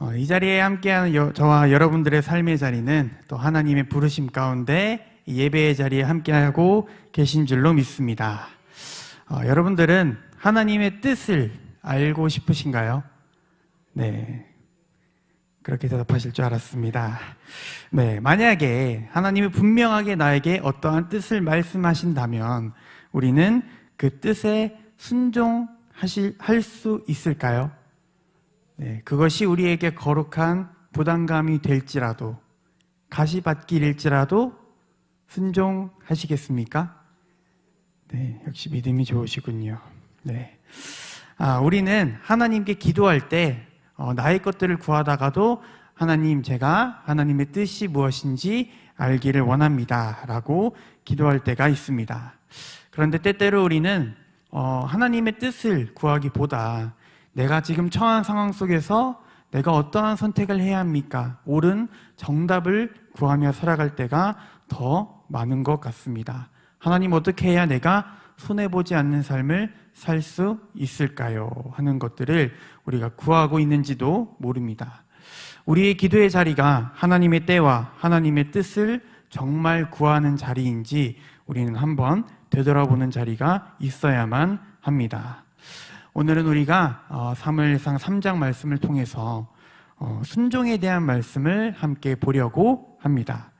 어, 이 자리에 함께하는 여- 저와 여러분들의 삶의 자리는 또 하나님의 부르심 가운데 이 예배의 자리에 함께하고 계신 줄로 믿습니다. 어, 여러분들은 하나님의 뜻을 알고 싶으신가요? 네. 그렇게 대답하실 줄 알았습니다. 네. 만약에 하나님이 분명하게 나에게 어떠한 뜻을 말씀하신다면 우리는 그 뜻에 순종하실, 할 수 있을까요? 네, 그것이 우리에게 거룩한 부담감이 될지라도 가시밭길일지라도 순종하시겠습니까? 네, 역시 믿음이 좋으시군요. 네. 아, 우리는 하나님께 기도할 때 어, 나의 것들을 구하다가도 하나님 제가 하나님의 뜻이 무엇인지 알기를 원합니다. 라고 기도할 때가 있습니다. 그런데 때때로 우리는 어, 하나님의 뜻을 구하기보다 내가 지금 처한 상황 속에서 내가 어떠한 선택을 해야 합니까? 옳은 정답을 구하며 살아갈 때가 더 많은 것 같습니다. 하나님 어떻게 해야 내가 손해보지 않는 삶을 살 수 있을까요? 하는 것들을 우리가 구하고 있는지도 모릅니다. 우리의 기도의 자리가 하나님의 때와 하나님의 뜻을 정말 구하는 자리인지 우리는 한번 되돌아보는 자리가 있어야만 합니다. 오늘은 우리가 어, 사무엘상 3장 말씀을 통해서 어, 순종에 대한 말씀을 함께 보려고 합니다.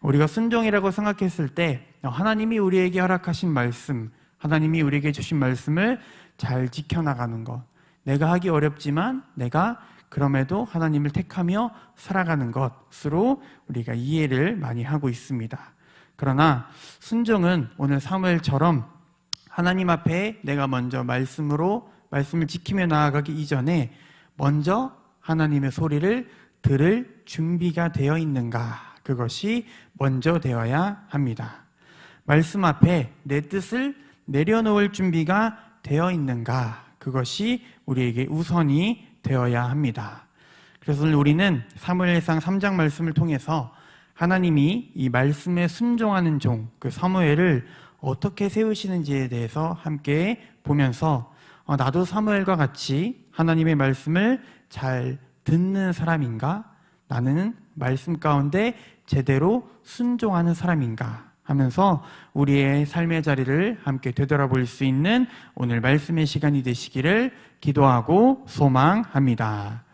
우리가 순종이라고 생각했을 때 어, 하나님이 우리에게 허락하신 말씀, 하나님이 우리에게 주신 말씀을 잘 지켜나가는 것. 내가 하기 어렵지만 내가 그럼에도 하나님을 택하며 살아가는 것으로 우리가 이해를 많이 하고 있습니다. 그러나 순종은 오늘 사무엘처럼 하나님 앞에 내가 먼저 말씀으로 말씀을 지키며 나아가기 이전에 먼저 하나님의 소리를 들을 준비가 되어 있는가 그것이 먼저 되어야 합니다. 말씀 앞에 내 뜻을 내려놓을 준비가 되어 있는가 그것이 우리에게 우선이 되어야 합니다. 그래서 오늘 우리는 사무엘상 3장 말씀을 통해서 하나님이 이 말씀에 순종하는 종, 그 사무엘을 어떻게 세우시는지에 대해서 함께 보면서 어, 나도 사무엘과 같이 하나님의 말씀을 잘 듣는 사람인가? 나는 말씀 가운데 제대로 순종하는 사람인가? 하면서 우리의 삶의 자리를 함께 되돌아볼 수 있는 오늘 말씀의 시간이 되시기를 기도하고 소망합니다.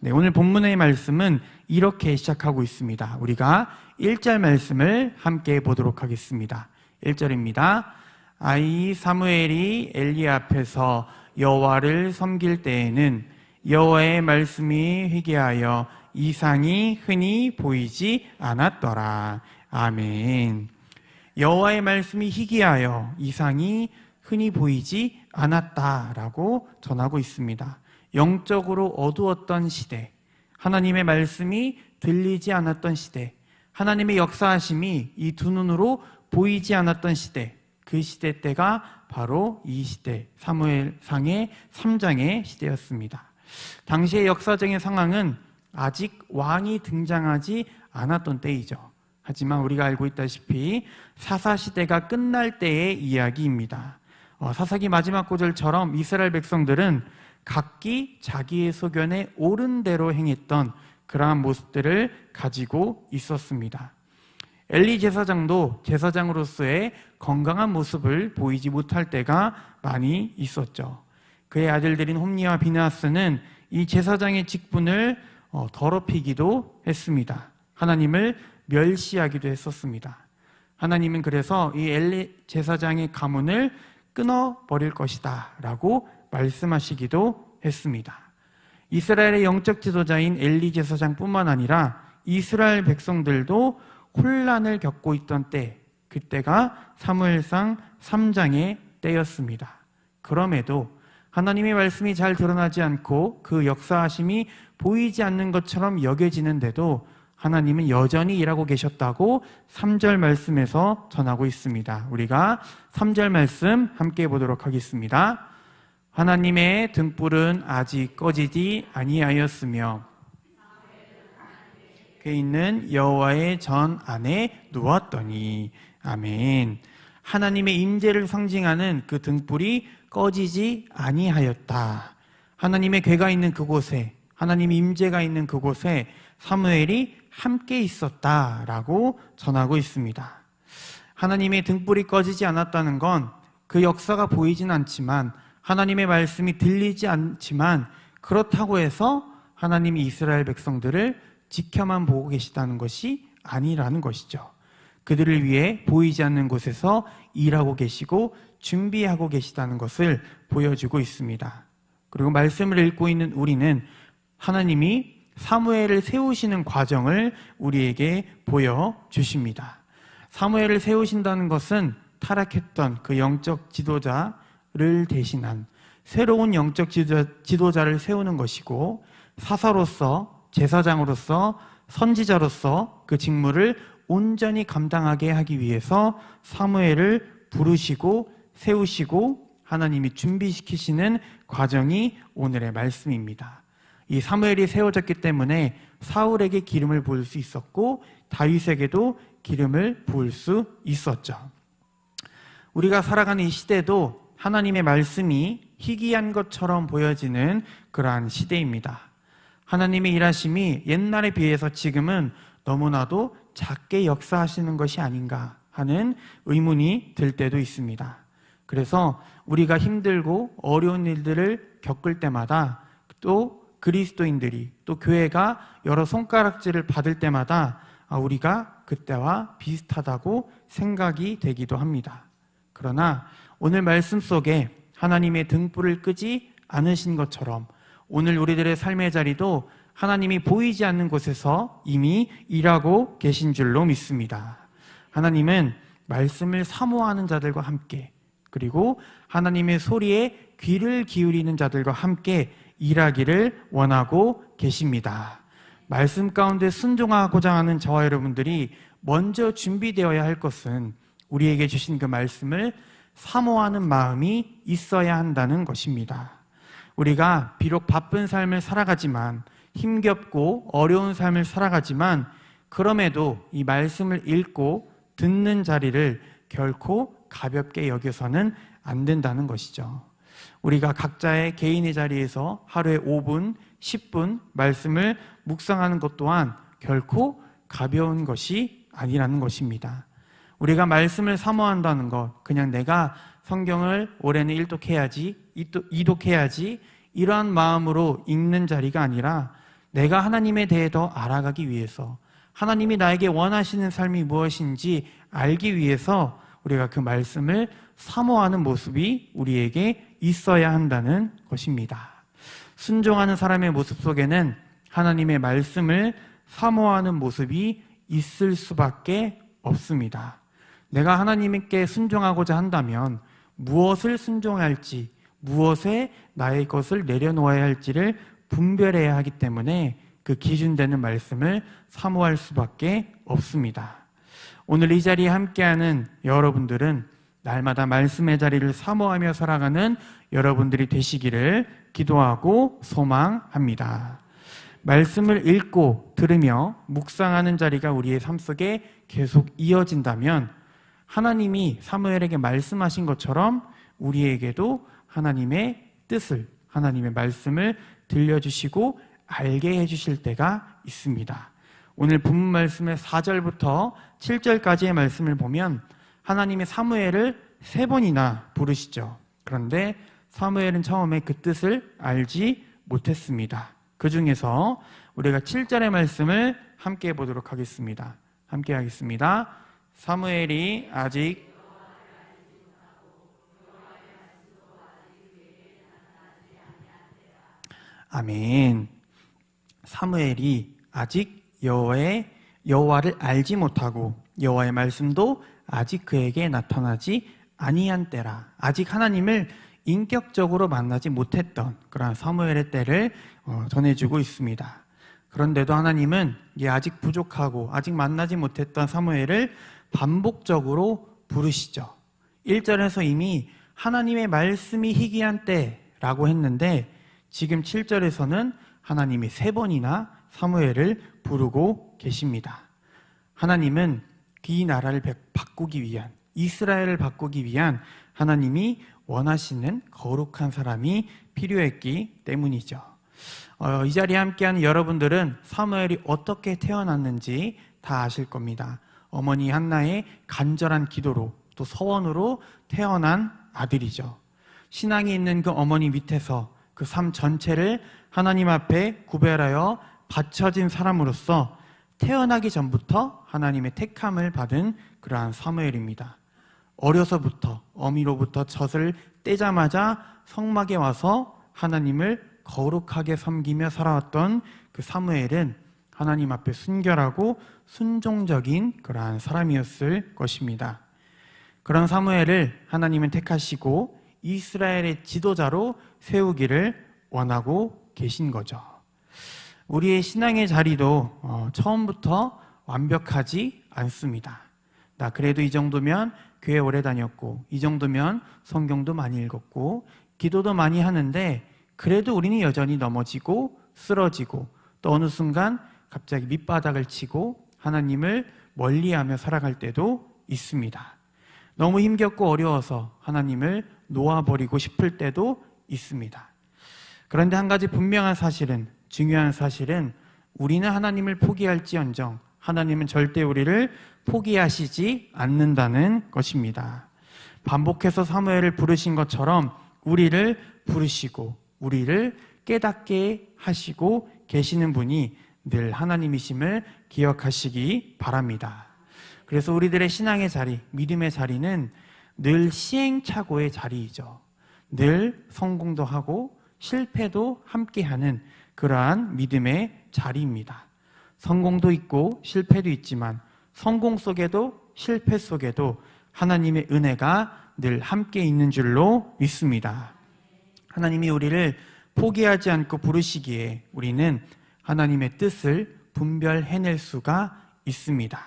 네, 오늘 본문의 말씀은 이렇게 시작하고 있습니다. 우리가 1절 말씀을 함께 보도록 하겠습니다. 1절입니다. 아이 사무엘이 엘리 앞에서 여호와를 섬길 때에는 여호와의 말씀이 회개하여 이상이 흔히 보이지 않았더라. 아멘. 여호와의 말씀이 희귀하여 이상이 흔히 보이지 않았다라고 전하고 있습니다. 영적으로 어두웠던 시대, 하나님의 말씀이 들리지 않았던 시대, 하나님의 역사하심이 이 두 눈으로 보이지 않았던 시대, 그 시대 때가 바로 이 시대, 사무엘상의 3장의 시대였습니다. 당시의 역사적인 상황은 아직 왕이 등장하지 않았던 때이죠. 하지만 우리가 알고 있다시피 사사시대가 끝날 때의 이야기입니다. 어, 사사기 마지막 구절처럼 이스라엘 백성들은 각기 자기의 소견에 옳은 대로 행했던 그러한 모습들을 가지고 있었습니다. 엘리 제사장도 제사장으로서의 건강한 모습을 보이지 못할 때가 많이 있었죠. 그의 아들들인 홈니와 비나스는 이 제사장의 직분을 어, 더럽히기도 했습니다. 하나님을 멸시하기도 했었습니다. 하나님은 그래서 이 엘리 제사장의 가문을 끊어버릴 것이다 라고 말씀하시기도 했습니다. 이스라엘의 영적 지도자인 엘리 제사장뿐만 아니라 이스라엘 백성들도 혼란을 겪고 있던 때, 그때가 사무엘상 3장의 때였습니다. 그럼에도 하나님의 말씀이 잘 드러나지 않고 그 역사하심이 보이지 않는 것처럼 여겨지는데도 하나님은 여전히 일하고 계셨다고 3절 말씀에서 전하고 있습니다. 우리가 3절 말씀 함께 보도록 하겠습니다. 하나님의 등불은 아직 꺼지지 아니하였으며 그 있는 여호와의 전 안에 누웠더니 아멘. 하나님의 임재를 상징하는 그 등불이 꺼지지 아니하였다. 하나님의 괴가 있는 그곳에 하나님의 임재가 있는 그곳에 사무엘이 함께 있었다라고 전하고 있습니다. 하나님의 등불이 꺼지지 않았다는 건 그 역사가 보이진 않지만 하나님의 말씀이 들리지 않지만 그렇다고 해서 하나님이 이스라엘 백성들을 지켜만 보고 계시다는 것이 아니라는 것이죠. 그들을 위해 보이지 않는 곳에서 일하고 계시고 준비하고 계시다는 것을 보여주고 있습니다. 그리고 말씀을 읽고 있는 우리는 하나님이 사무엘을 세우시는 과정을 우리에게 보여주십니다. 사무엘을 세우신다는 것은 타락했던 그 영적 지도자를 대신한 새로운 영적 지도자, 를 세우는 것이고 사사로서 제사장으로서 선지자로서 그 직무를 온전히 감당하게 하기 위해서 사무엘을 부르시고 세우시고 하나님이 준비시키시는 과정이 오늘의 말씀입니다. 이 사무엘이 세워졌기 때문에 사울에게 기름을 부을 수 있었고 다윗에게도 기름을 부을 수 있었죠. 우리가 살아가는 이 시대도 하나님의 말씀이 희귀한 것처럼 보여지는 그러한 시대입니다. 하나님의 일하심이 옛날에 비해서 지금은 너무나도 작게 역사하시는 것이 아닌가 하는 의문이 들 때도 있습니다. 그래서 우리가 힘들고 어려운 일들을 겪을 때마다 또 그리스도인들이 또 교회가 여러 손가락질을 받을 때마다 아, 우리가 그때와 비슷하다고 생각이 되기도 합니다. 그러나 오늘 말씀 속에 하나님의 등불을 끄지 않으신 것처럼 오늘 우리들의 삶의 자리도 하나님이 보이지 않는 곳에서 이미 일하고 계신 줄로 믿습니다. 하나님은 말씀을 사모하는 자들과 함께 그리고 하나님의 소리에 귀를 기울이는 자들과 함께 일하기를 원하고 계십니다. 말씀 가운데 순종하고자 하는 저와 여러분들이 먼저 준비되어야 할 것은 우리에게 주신 그 말씀을 사모하는 마음이 있어야 한다는 것입니다. 우리가 비록 바쁜 삶을 살아가지만 힘겹고 어려운 삶을 살아가지만 그럼에도 이 말씀을 읽고 듣는 자리를 결코 가볍게 여겨서는 안 된다는 것이죠. 우리가 각자의 개인의 자리에서 하루에 5분, 10분 말씀을 묵상하는 것 또한 결코 가벼운 것이 아니라는 것입니다. 우리가 말씀을 사모한다는 것, 그냥 내가 성경을 올해는 일독해야지, 이독해야지, 이러한 마음으로 읽는 자리가 아니라 내가 하나님에 대해 더 알아가기 위해서 하나님이 나에게 원하시는 삶이 무엇인지 알기 위해서 우리가 그 말씀을 사모하는 모습이 우리에게 있어야 한다는 것입니다. 순종하는 사람의 모습 속에는 하나님의 말씀을 사모하는 모습이 있을 수밖에 없습니다. 내가 하나님께 순종하고자 한다면 무엇을 순종할지, 무엇에 나의 것을 내려놓아야 할지를 분별해야 하기 때문에 그 기준되는 말씀을 사모할 수밖에 없습니다. 오늘 이 자리에 함께하는 여러분들은 날마다 말씀의 자리를 사모하며 살아가는 여러분들이 되시기를 기도하고 소망합니다. 말씀을 읽고 들으며 묵상하는 자리가 우리의 삶 속에 계속 이어진다면 하나님이 사무엘에게 말씀하신 것처럼 우리에게도 하나님의 뜻을, 하나님의 말씀을 들려주시고 알게 해주실 때가 있습니다. 오늘 본문 말씀의 4절부터 7절까지의 말씀을 보면 하나님의 사무엘을 세 번이나 부르시죠. 그런데 사무엘은 처음에 그 뜻을 알지 못했습니다. 그 중에서 우리가 7절의 말씀을 함께 보도록 하겠습니다. 함께 하겠습니다. 사무엘이 아직 아멘. 사무엘이 아직 여호와의 여호와를 알지 못하고 여호와의 말씀도 아직 그에게 나타나지 아니한 때라. 아직 하나님을 인격적으로 만나지 못했던 그러한 사무엘의 때를 어, 전해주고 있습니다. 그런데도 하나님은 아직 부족하고 아직 만나지 못했던 사무엘을 반복적으로 부르시죠. 1절에서 이미 하나님의 말씀이 희귀한 때라고 했는데 지금 7절에서는 하나님이 세 번이나 사무엘을 부르고 계십니다. 하나님은 이 나라를 바꾸기 위한 이스라엘을 바꾸기 위한 하나님이 원하시는 거룩한 사람이 필요했기 때문이죠. 어, 이 자리에 함께하는 여러분들은 사무엘이 어떻게 태어났는지 다 아실 겁니다. 어머니 한나의 간절한 기도로 또 서원으로 태어난 아들이죠. 신앙이 있는 그 어머니 밑에서 그 삶 전체를 하나님 앞에 구별하여 바쳐진 사람으로서 태어나기 전부터 하나님의 택함을 받은 그러한 사무엘입니다. 어려서부터 어미로부터 젖을 떼자마자 성막에 와서 하나님을 거룩하게 섬기며 살아왔던 그 사무엘은 하나님 앞에 순결하고 순종적인 그러한 사람이었을 것입니다. 그런 사무엘을 하나님은 택하시고 이스라엘의 지도자로 세우기를 원하고 계신 거죠. 우리의 신앙의 자리도 어, 처음부터 완벽하지 않습니다. 나 그래도 이 정도면 교회 오래 다녔고, 이 정도면 성경도 많이 읽었고, 기도도 많이 하는데, 그래도 우리는 여전히 넘어지고, 쓰러지고, 또 어느 순간 갑자기 밑바닥을 치고, 하나님을 멀리 하며 살아갈 때도 있습니다. 너무 힘겹고 어려워서 하나님을 놓아버리고 싶을 때도 있습니다. 그런데 한 가지 분명한 사실은, 중요한 사실은, 우리는 하나님을 포기할지언정, 하나님은 절대 우리를 포기하시지 않는다는 것입니다. 반복해서 사무엘을 부르신 것처럼 우리를 부르시고 우리를 깨닫게 하시고 계시는 분이 늘 하나님이심을 기억하시기 바랍니다. 그래서 우리들의 신앙의 자리, 믿음의 자리는 늘 시행착오의 자리이죠. 늘 성공도 하고 실패도 함께하는 그러한 믿음의 자리입니다. 성공도 있고 실패도 있지만 성공 속에도 실패 속에도 하나님의 은혜가 늘 함께 있는 줄로 믿습니다. 하나님이 우리를 포기하지 않고 부르시기에 우리는 하나님의 뜻을 분별해낼 수가 있습니다.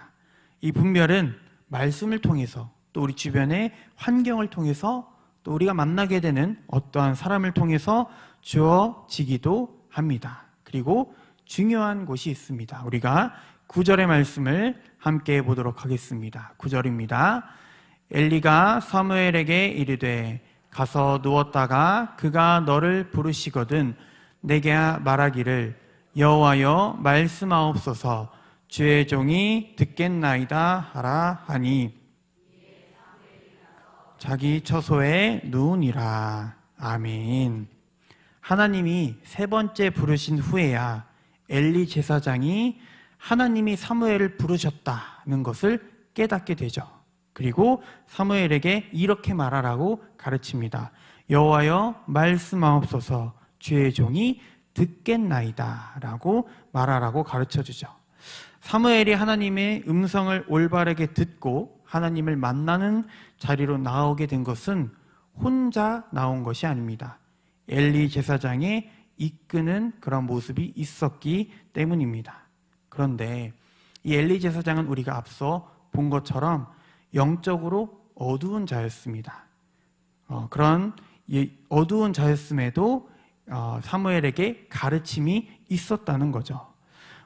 이 분별은 말씀을 통해서 또 우리 주변의 환경을 통해서 또 우리가 만나게 되는 어떠한 사람을 통해서 주어지기도 합니다. 그리고 중요한 곳이 있습니다. 우리가 구절의 말씀을 함께 보도록 하겠습니다. 구절입니다 엘리가 사무엘에게 이르되 가서 누웠다가 그가 너를 부르시거든 내게 말하기를 여호와여 말씀하옵소서 주의 종이 듣겠나이다 하라 하니 자기 처소에 누우니라 아멘 하나님이 세 번째 부르신 후에야 엘리 제사장이 하나님이 사무엘을 부르셨다는 것을 깨닫게 되죠. 그리고 사무엘에게 이렇게 말하라고 가르칩니다. 여호와여 말씀하옵소서 주의 종이 듣겠나이다라고 말하라고 가르쳐 주죠. 사무엘이 하나님의 음성을 올바르게 듣고 하나님을 만나는 자리로 나오게 된 것은 혼자 나온 것이 아닙니다. 엘리 제사장의 이끄는 그런 모습이 있었기 때문입니다. 그런데 이 엘리 제사장은 우리가 앞서 본 것처럼 영적으로 어두운 자였습니다. 어, 그런 어두운 자였음에도 어, 사무엘에게 가르침이 있었다는 거죠.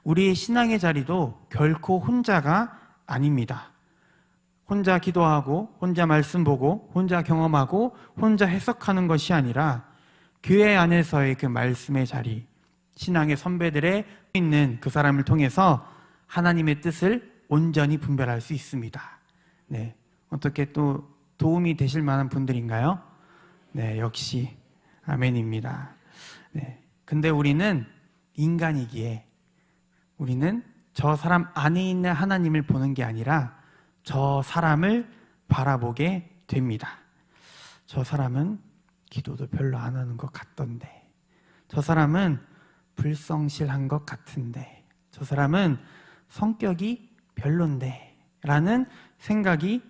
우리의 신앙의 자리도 결코 혼자가 아닙니다. 혼자 기도하고, 혼자 말씀 보고, 혼자 경험하고, 혼자 해석하는 것이 아니라 교회 안에서의 그 말씀의 자리, 신앙의 선배들의 있는 그 사람을 통해서 하나님의 뜻을 온전히 분별할 수 있습니다. 네. 어떻게 또 도움이 되실 만한 분들인가요? 네, 역시 아멘입니다. 네. 근데 우리는 인간이기에 우리는 저 사람 안에 있는 하나님을 보는 게 아니라 저 사람을 바라보게 됩니다. 저 사람은 기도도 별로 안 하는 것 같던데. 저 사람은 불성실한 것 같은데. 저 사람은 성격이 별론데. 라는 생각이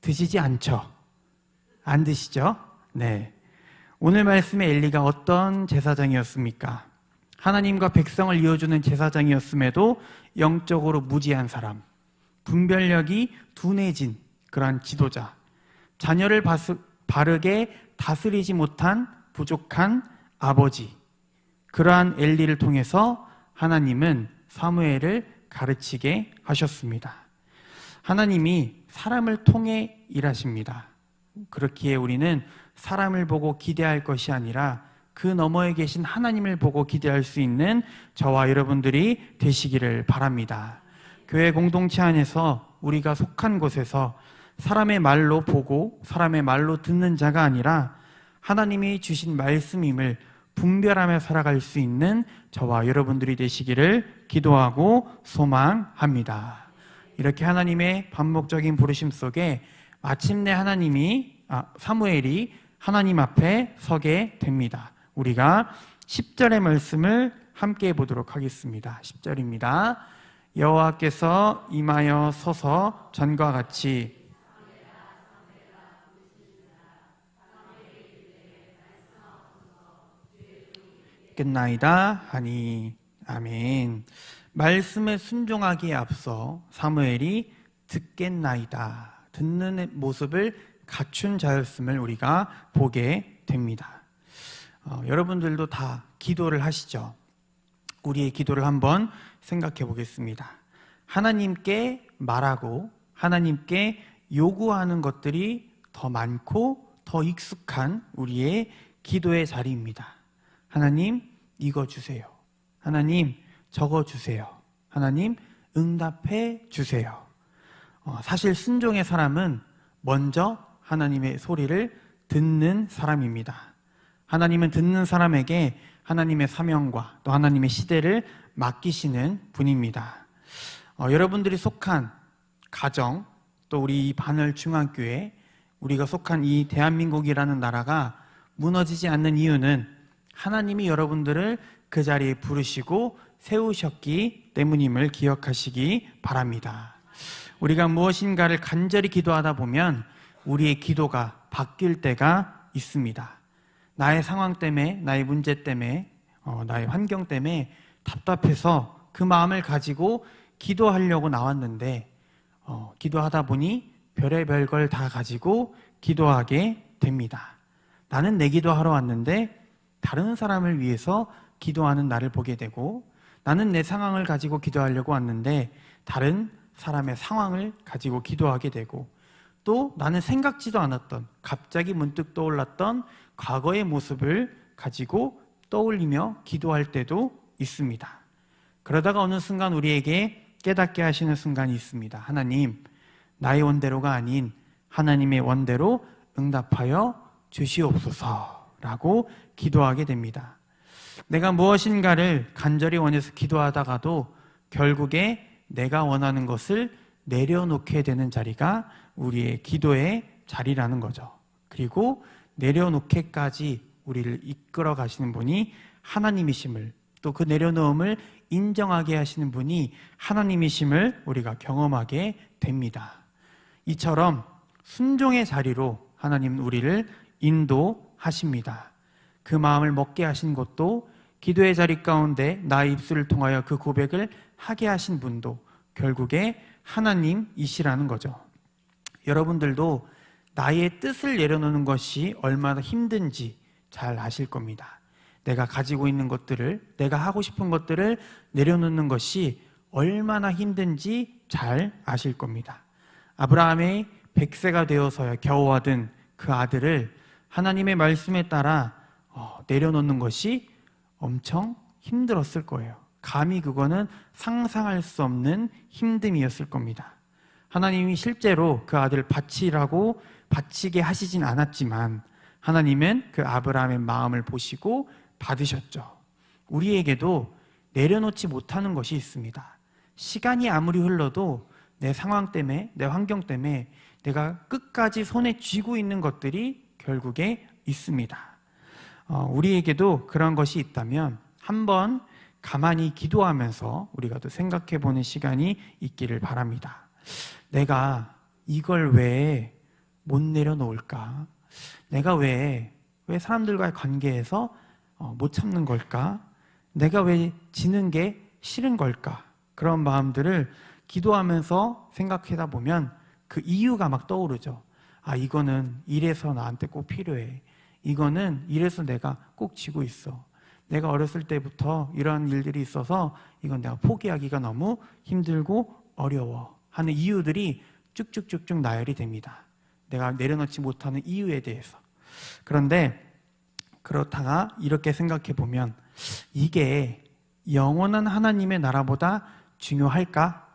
드시지 않죠? 안 드시죠? 네. 오늘 말씀의 엘리가 어떤 제사장이었습니까? 하나님과 백성을 이어주는 제사장이었음에도 영적으로 무지한 사람, 분별력이 둔해진 그러한 지도자, 자녀를 바르게 다스리지 못한 부족한 아버지. 그러한 엘리를 통해서 하나님은 사무엘을 가르치게 하셨습니다. 하나님이 사람을 통해 일하십니다. 그렇기에 우리는 사람을 보고 기대할 것이 아니라 그 너머에 계신 하나님을 보고 기대할 수 있는 저와 여러분들이 되시기를 바랍니다. 교회 공동체 안에서 우리가 속한 곳에서 사람의 말로 보고 사람의 말로 듣는 자가 아니라 하나님이 주신 말씀임을 분별하며 살아갈 수 있는 저와 여러분들이 되시기를 기도하고 소망합니다. 이렇게 하나님의 반복적인 부르심 속에 마침내 하나님이 아, 사무엘이 하나님 앞에 서게 됩니다. 우리가 10절의 말씀을 함께 보도록 하겠습니다. 10절입니다. 여호와께서 임하여 서서 전과 같이 끝나이다 하니 아멘. 말씀에 순종하기에 앞서 사무엘이 듣겠나이다 듣는 모습을 갖춘 자였음을 우리가 보게 됩니다. 어, 여러분들도 다 기도를 하시죠. 우리의 기도를 한번 생각해 보겠습니다. 하나님께 말하고 하나님께 요구하는 것들이 더 많고 더 익숙한 우리의 기도의 자리입니다. 하나님, 이거 주세요. 하나님, 적어 주세요. 하나님, 응답해 주세요. 어, 사실 순종의 사람은 먼저 하나님의 소리를 듣는 사람입니다. 하나님은 듣는 사람에게 하나님의 사명과 또 하나님의 시대를 맡기시는 분입니다. 어, 여러분들이 속한 가정, 또 우리 바늘 중앙교회, 우리가 속한 이 대한민국이라는 나라가 무너지지 않는 이유는 하나님이 여러분들을 그 자리에 부르시고 세우셨기 때문임을 기억하시기 바랍니다. 우리가 무엇인가를 간절히 기도하다 보면 우리의 기도가 바뀔 때가 있습니다. 나의 상황 때문에, 나의 문제 때문에, 어, 나의 환경 때문에 답답해서 그 마음을 가지고 기도하려고 나왔는데, 어, 기도하다 보니 별의별 걸 다 가지고 기도하게 됩니다. 나는 내 기도하러 왔는데 다른 사람을 위해서 기도하는 나를 보게 되고 나는 내 상황을 가지고 기도하려고 왔는데 다른 사람의 상황을 가지고 기도하게 되고 또 나는 생각지도 않았던 갑자기 문득 떠올랐던 과거의 모습을 가지고 떠올리며 기도할 때도 있습니다. 그러다가 어느 순간 우리에게 깨닫게 하시는 순간이 있습니다. 하나님, 나의 원대로가 아닌 하나님의 원대로 응답하여 주시옵소서라고 기도하게 됩니다. 내가 무엇인가를 간절히 원해서 기도하다가도 결국에 내가 원하는 것을 내려놓게 되는 자리가 우리의 기도의 자리라는 거죠. 그리고 내려놓게까지 우리를 이끌어 가시는 분이 하나님이심을 또 그 내려놓음을 인정하게 하시는 분이 하나님이심을 우리가 경험하게 됩니다. 이처럼 순종의 자리로 하나님 우리를 인도하십니다. 그 마음을 먹게 하신 것도 기도의 자리 가운데 나의 입술을 통하여 그 고백을 하게 하신 분도 결국에 하나님이시라는 거죠. 여러분들도 나의 뜻을 내려놓는 것이 얼마나 힘든지 잘 아실 겁니다. 내가 가지고 있는 것들을, 내가 하고 싶은 것들을 내려놓는 것이 얼마나 힘든지 잘 아실 겁니다. 아브라함의 100세가 되어서야 겨우 얻은 그 아들을 하나님의 말씀에 따라 어, 내려놓는 것이 엄청 힘들었을 거예요. 감히 그거는 상상할 수 없는 힘듦이었을 겁니다. 하나님이 실제로 그 아들을 바치라고 바치게 하시진 않았지만 하나님은 그 아브라함의 마음을 보시고 받으셨죠. 우리에게도 내려놓지 못하는 것이 있습니다. 시간이 아무리 흘러도 내 상황 때문에, 내 환경 때문에 내가 끝까지 손에 쥐고 있는 것들이 결국에 있습니다. 어, 우리에게도 그런 것이 있다면 한번 가만히 기도하면서 우리가 또 생각해 보는 시간이 있기를 바랍니다. 내가 이걸 왜 못 내려놓을까? 내가 왜, 왜 사람들과의 관계에서 어, 못 참는 걸까? 내가 왜 지는 게 싫은 걸까? 그런 마음들을 기도하면서 생각하다 보면 그 이유가 막 떠오르죠. 아, 이거는 이래서 나한테 꼭 필요해. 이거는 이래서 내가 꼭 지고 있어. 내가 어렸을 때부터 이러한 일들이 있어서 이건 내가 포기하기가 너무 힘들고 어려워 하는 이유들이 쭉쭉쭉쭉 나열이 됩니다. 내가 내려놓지 못하는 이유에 대해서. 그런데 그렇다가 이렇게 생각해 보면 이게 영원한 하나님의 나라보다 중요할까?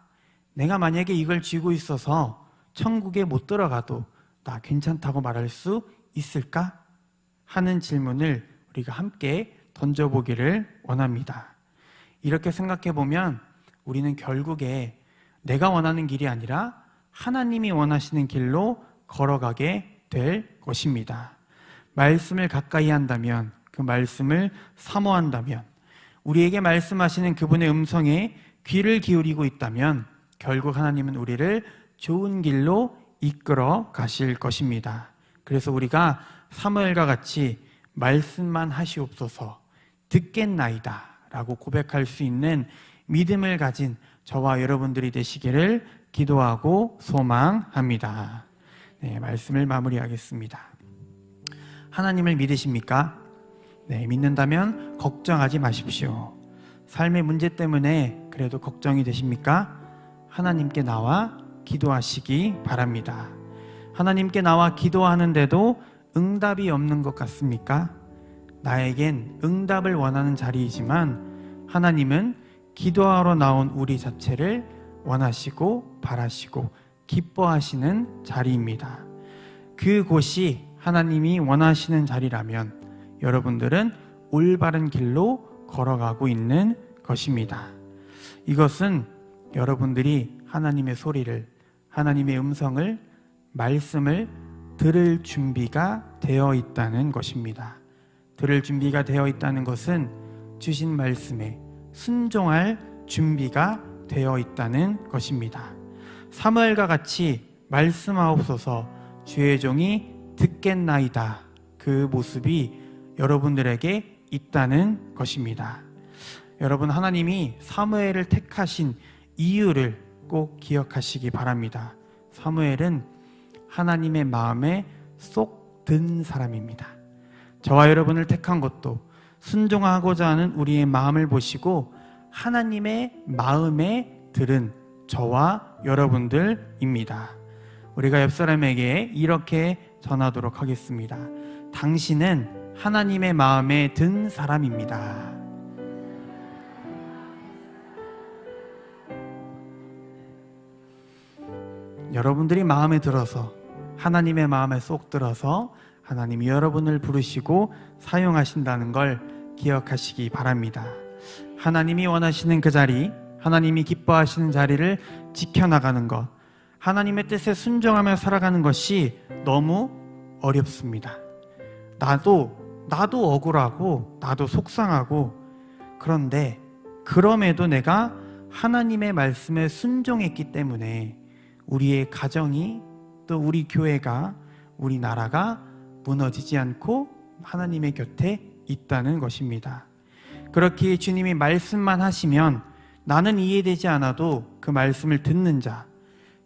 내가 만약에 이걸 쥐고 있어서 천국에 못 들어가도 나 괜찮다고 말할 수 있을까? 하는 질문을 우리가 함께 던져보기를 원합니다. 이렇게 생각해 보면 우리는 결국에 내가 원하는 길이 아니라 하나님이 원하시는 길로 걸어가게 될 것입니다. 말씀을 가까이 한다면, 그 말씀을 사모한다면, 우리에게 말씀하시는 그분의 음성에 귀를 기울이고 있다면, 결국 하나님은 우리를 좋은 길로 이끌어 가실 것입니다. 그래서 우리가 사무엘과 같이 말씀만 하시옵소서 듣겠나이다 라고 고백할 수 있는 믿음을 가진 저와 여러분들이 되시기를 기도하고 소망합니다. 네, 말씀을 마무리하겠습니다. 하나님을 믿으십니까? 네, 믿는다면 걱정하지 마십시오. 삶의 문제 때문에 그래도 걱정이 되십니까? 하나님께 나와 기도하시기 바랍니다. 하나님께 나와 기도하는데도 응답이 없는 것 같습니까? 나에겐 응답을 원하는 자리이지만 하나님은 기도하러 나온 우리 자체를 원하시고 바라시고 기뻐하시는 자리입니다. 그곳이 하나님이 원하시는 자리라면 여러분들은 올바른 길로 걸어가고 있는 것입니다. 이것은 여러분들이 하나님의 소리를, 하나님의 음성을, 말씀을 들을 준비가 되어 있다는 것입니다. 들을 준비가 되어 있다는 것은 주신 말씀에 순종할 준비가 되어 있다는 것입니다. 사무엘과 같이 말씀하옵소서 주의 종이 듣겠나이다. 그 모습이 여러분들에게 있다는 것입니다. 여러분 하나님이 사무엘을 택하신 이유를 꼭 기억하시기 바랍니다. 사무엘은 하나님의 마음에 쏙 든 사람입니다. 저와 여러분을 택한 것도 순종하고자 하는 우리의 마음을 보시고 하나님의 마음에 들은 저와 여러분들입니다. 우리가 옆 사람에게 이렇게 전하도록 하겠습니다. 당신은 하나님의 마음에 든 사람입니다. 여러분들이 마음에 들어서 하나님의 마음에 쏙 들어서 하나님이 여러분을 부르시고 사용하신다는 걸 기억하시기 바랍니다. 하나님이 원하시는 그 자리, 하나님이 기뻐하시는 자리를 지켜나가는 것, 하나님의 뜻에 순종하며 살아가는 것이 너무 어렵습니다. 나도, 나도 억울하고, 나도 속상하고, 그런데, 그럼에도 내가 하나님의 말씀에 순종했기 때문에 우리의 가정이 또 우리 교회가 우리 나라가 무너지지 않고 하나님의 곁에 있다는 것입니다. 그렇게 주님이 말씀만 하시면 나는 이해되지 않아도 그 말씀을 듣는 자,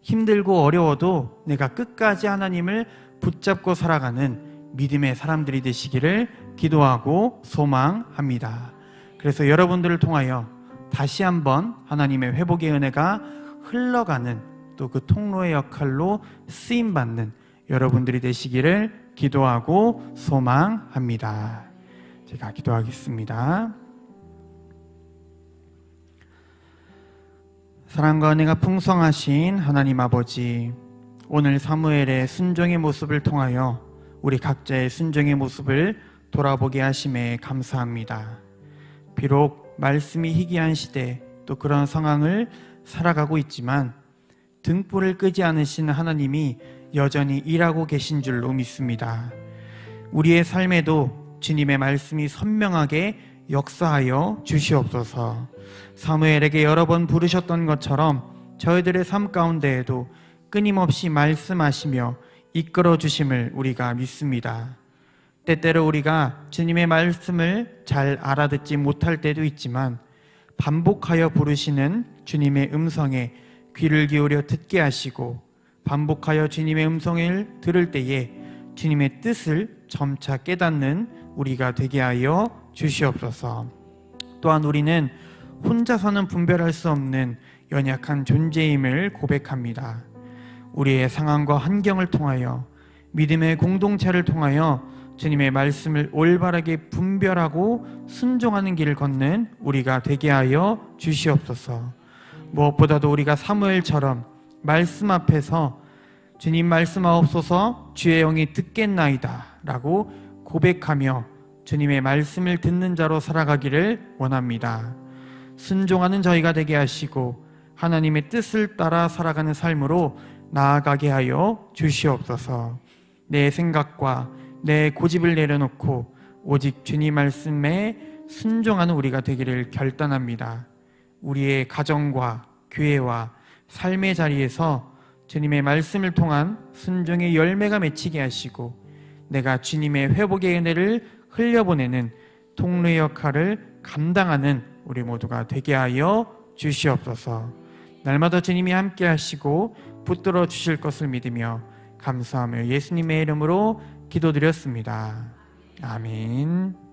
힘들고 어려워도 내가 끝까지 하나님을 붙잡고 살아가는 믿음의 사람들이 되시기를 기도하고 소망합니다. 그래서 여러분들을 통하여 다시 한번 하나님의 회복의 은혜가 흘러가는 또 그 통로의 역할로 쓰임 받는 여러분들이 되시기를 기도하고 소망합니다. 제가 기도하겠습니다. 사랑과 은혜가 풍성하신 하나님 아버지, 오늘 사무엘의 순종의 모습을 통하여 우리 각자의 순종의 모습을 돌아보게 하심에 감사합니다. 비록 말씀이 희귀한 시대 또 그런 상황을 살아가고 있지만 등불을 끄지 않으신 하나님이 여전히 일하고 계신 줄로 믿습니다. 우리의 삶에도 주님의 말씀이 선명하게 역사하여 주시옵소서. 사무엘에게 여러 번 부르셨던 것처럼 저희들의 삶 가운데에도 끊임없이 말씀하시며 이끌어 주심을 우리가 믿습니다. 때때로 우리가 주님의 말씀을 잘 알아듣지 못할 때도 있지만 반복하여 부르시는 주님의 음성에 귀를 기울여 듣게 하시고 반복하여 주님의 음성을 들을 때에 주님의 뜻을 점차 깨닫는 우리가 되게 하여 주시옵소서. 또한 우리는 혼자서는 분별할 수 없는 연약한 존재임을 고백합니다. 우리의 상황과 환경을 통하여 믿음의 공동체를 통하여 주님의 말씀을 올바르게 분별하고 순종하는 길을 걷는 우리가 되게 하여 주시옵소서. 무엇보다도 우리가 사무엘처럼 말씀 앞에서 주님 말씀하옵소서 주의 영이 듣겠나이다 라고 고백하며 주님의 말씀을 듣는 자로 살아가기를 원합니다. 순종하는 저희가 되게 하시고 하나님의 뜻을 따라 살아가는 삶으로 나아가게 하여 주시옵소서. 내 생각과 내 고집을 내려놓고 오직 주님 말씀에 순종하는 우리가 되기를 결단합니다. 우리의 가정과 교회와 삶의 자리에서 주님의 말씀을 통한 순종의 열매가 맺히게 하시고 내가 주님의 회복의 은혜를 흘려보내는 통로 역할을 감당하는 우리 모두가 되게 하여 주시옵소서. 날마다 주님이 함께 하시고 붙들어 주실 것을 믿으며 감사하며 예수님의 이름으로 기도드렸습니다. 아멘.